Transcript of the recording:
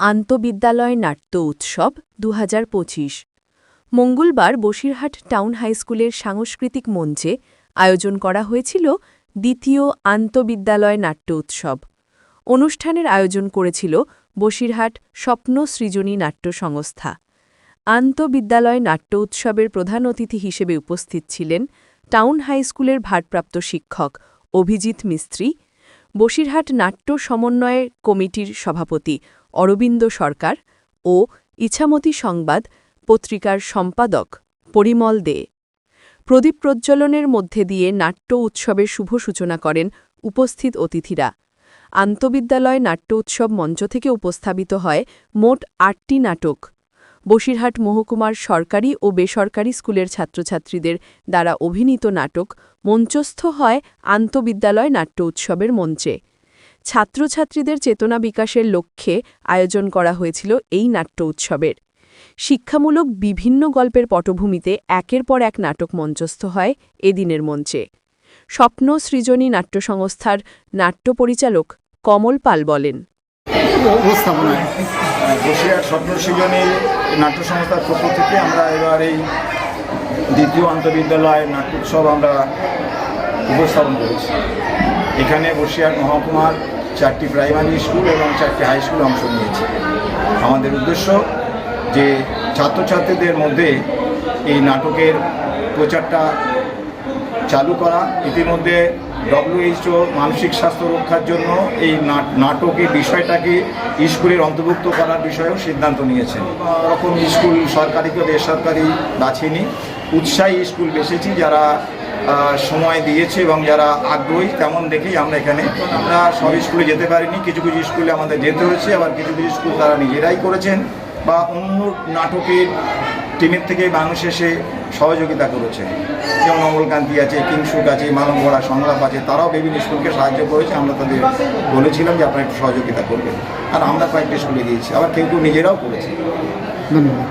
আন্তবিদ্যালয় নাট্য উৎসব দু হাজার পঁচিশ। মঙ্গলবার বসিরহাট টাউন হাইস্কুলের সাংস্কৃতিক মঞ্চে আয়োজন করা হয়েছিল দ্বিতীয় আন্তবিদ্যালয় নাট্য উৎসব। অনুষ্ঠানের আয়োজন করেছিল বসিরহাট স্বপ্ন সৃজনী নাট্য সংস্থা। আন্তবিদ্যালয় নাট্য উৎসবের প্রধান অতিথি হিসেবে উপস্থিত ছিলেন টাউন হাইস্কুলের ভারপ্রাপ্ত শিক্ষক অভিজিৎ মিস্ত্রি বসিরহাট নাট্য সমন্বয় কমিটির সভাপতি অরবিন্দ সরকার ও ইছামতি সংবাদ পত্রিকার সম্পাদক পরিমল দে। প্রদীপ প্রজ্বলনের মধ্যে দিয়ে নাট্য উৎসবের শুভ সূচনা করেন উপস্থিত অতিথিরা। আন্তবিদ্যালয় নাট্য উৎসব মঞ্চ থেকে উপস্থাপিত হয় মোট আটটি নাটক। বসিরহাট মহকুমার সরকারি ও বেসরকারি স্কুলের ছাত্রছাত্রীদের দ্বারা অভিনীত নাটক মঞ্চস্থ হয় আন্তবিদ্যালয় নাট্য উৎসবের মঞ্চে। ছাত্রছাত্রীদের চেতনা বিকাশের লক্ষ্যে আয়োজন করা হয়েছিল এই নাট্য উৎসবের। শিক্ষামূলক বিভিন্ন গল্পের পটভূমিতে একের পর এক নাটক মঞ্চস্থ হয় এদিনের মঞ্চে। স্বপ্ন সৃজনী নাট্য সংস্থার নাট্য পরিচালক কমল পাল বলেন। বসিরহাট স্বপ্ন সৃজনী নাট্য সংস্থার পক্ষ থেকে আমরা এবার এই দ্বিতীয় আন্তঃবিদ্যালয় নাট্য উৎসব আমরা উপস্থাপন করেছি। এখানে বসিরহাট মহকুমার চারটি প্রাইমারি স্কুল এবং চারটি হাই স্কুল অংশ নিয়েছে। আমাদের উদ্দেশ্য যে ছাত্রছাত্রীদের মধ্যে এই নাটকের প্রচারটা চালু করা। ইতিমধ্যে ডব্লিউএইচও মানসিক স্বাস্থ্য রক্ষার জন্য এই নাট- নাটকের বিষয়টাকে স্কুলের অন্তর্ভুক্ত করার বিষয়েও সিদ্ধান্ত নিয়েছেন। রকম স্কুল সরকারি কেউ বেসরকারি বাছিনি উৎসাহী স্কুল বেছেছি যারা সময় দিয়েছে এবং যারা আগ্রহী, তেমন দেখেই আমরা এখানে। আমরা সব স্কুলে যেতে পারিনি, কিছু কিছু স্কুলে আমাদের যেতে হয়েছে, আবার কিছু কিছু স্কুল তারা নিজেরাই করেছেন। বা অন্য নাটকের টিমের থেকে মানুষ এসে সহযোগিতা করেছে। যেমন মঙ্গলকান্তি আছে, কিংসুক আছে মানবগড়া সংলাপ আছে, তারাও বিভিন্ন স্কুলকে সাহায্য করেছে। আমরা তাদের বলেছিলাম যে আপনারা একটু সহযোগিতা করবেন। আর আমরা কয়েকটা স্কুলে দিয়েছি আবার কেউ কেউ নিজেরাও করেছে। ধন্যবাদ।